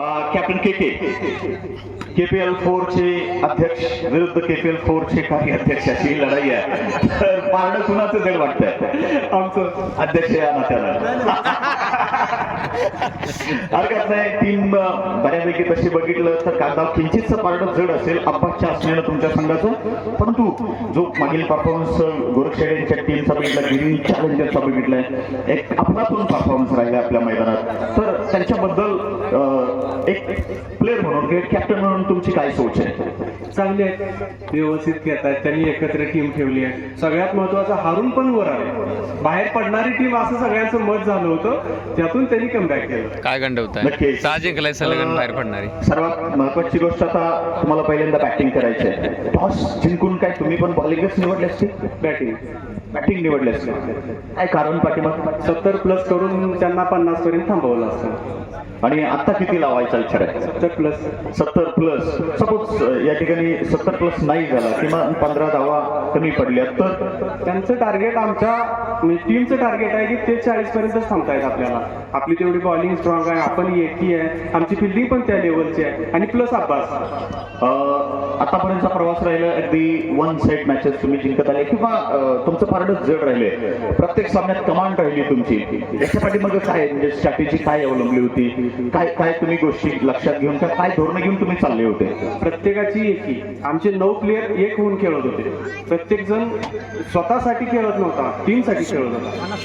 Captain K K KPL four चे अध्यक्ष विरुद्ध केपीएल फोर चे कार्याध्यक्ष अशी लढाई आहे. तर पारडं कुणाचं जड वाटतंय? आमचं अध्यक्ष या नात्याला हरकत नाही टीम बऱ्यापैकी तशी बघितलं तर कागदा किंचितचं पार्ट जड असेल अब्बासच्या असण्यानं तुमच्या संघाचं. परंतु जो मागील परफॉर्मन्स गोरक्षेड यांच्या टीमचा बघितला गिरीन चॅलेंजरचा बघितलाय एक अफलातून परफॉर्मन्स राहिला आपल्या मैदानात. तर त्यांच्याबद्दल एक प्लेअर म्हणून किंवा कॅप्टन म्हणून तुमची काय सोच आहे? चांगले आहेत व्यवस्थित घेतात त्यांनी एकत्र टीम ठेवली आहे. सगळ्यात महत्वाचं हारून पण वर आले. बाहेर पडणारी टीम असं सगळ्यांचं मत झालं होतं. त्यातून त्यांनी कमबॅक केलं. काय गंड नक्कीच. सहा जिंकलाय सलगन बाहेर पडणारी. सर्वात महत्वाची गोष्ट आता तुम्हाला पहिल्यांदा बॅटिंग करायची आहे. टॉस जिंकून काय तुम्ही पण बॉलिंगच निवडले असते बॅटिंग बॅटिंग निवडले असते काय कारण पाठीमाग सत्तर प्लस करून त्यांना पन्नास पर्यंत थांबवलं असतं. आणि आता किती लावायचा विचार आहे सत्तर प्लस सत्तर प्लस सपोज या ठिकाणी सत्तर प्लस नाही झाला किंवा पंधरा धावा कमी पडल्या तर? त्यांचं टार्गेट आमच्या म्हणजे टीमचं टार्गेट आहे की ते चाळीस पर्यंतच थांबतायत आपल्याला. आपली तेवढी बॉलिंग स्ट्रॉंग आहे आपण एकी आहे. आमची फिल्डिंग पण त्या लेवलची आहे. आणि प्लस अब्बास अं, आतापर्यंतचा प्रवास राहिला अगदी वन साइड मॅचेस तुम्ही जिंकत आले. किंवा तुमचं फारच जड राहिले प्रत्येक सामन्यात कमांड राहिली तुमची. याच्या पाठीमागे काय म्हणजे स्ट्रॅटेजी काय अवलंबली होती? काय काय तुम्ही गोष्टी लक्षात घेऊन का काय धोरणं घेऊन तुम्ही चालले होते? प्रत्येकाची एकी आमचे नऊ प्लेयर एक होऊन खेळत होते. प्रत्येक जण स्वतःसाठी खेळत नव्हता टीमसाठी खेळत होता.